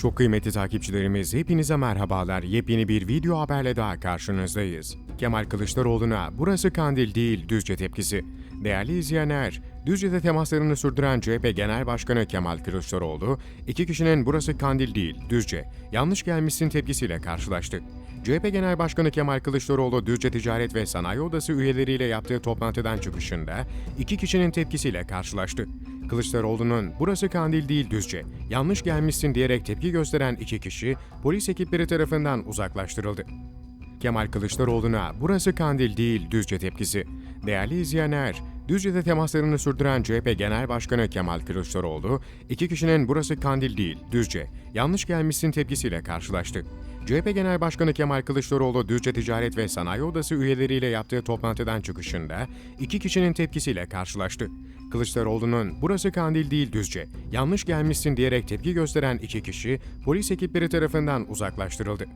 Çok kıymetli takipçilerimiz hepinize merhabalar. Yepyeni bir video haberle daha karşınızdayız. Kemal Kılıçdaroğlu'na burası Kandil değil Düzce tepkisi. Değerli izleyenler, Düzce'de temaslarını sürdüren CHP Genel Başkanı Kemal Kılıçdaroğlu, iki kişinin burası Kandil değil Düzce, yanlış gelmişsin tepkisiyle karşılaştı. CHP Genel Başkanı Kemal Kılıçdaroğlu Düzce Ticaret ve Sanayi Odası üyeleriyle yaptığı toplantıdan çıkışında iki kişinin tepkisiyle karşılaştı. Kılıçdaroğlu'nun burası Kandil değil Düzce, yanlış gelmişsin diyerek tepki gösteren iki kişi polis ekipleri tarafından uzaklaştırıldı. Kemal Kılıçdaroğlu'na burası Kandil değil Düzce tepkisi. Değerli izleyenler, Düzce'de temaslarını sürdüren CHP Genel Başkanı Kemal Kılıçdaroğlu, iki kişinin burası Kandil değil Düzce, yanlış gelmişsin tepkisiyle karşılaştı. CHP Genel Başkanı Kemal Kılıçdaroğlu Düzce Ticaret ve Sanayi Odası üyeleriyle yaptığı toplantıdan çıkışında iki kişinin tepkisiyle karşılaştı. Kılıçdaroğlu'nun burası Kandil değil Düzce, yanlış gelmişsin diyerek tepki gösteren iki kişi polis ekipleri tarafından uzaklaştırıldı.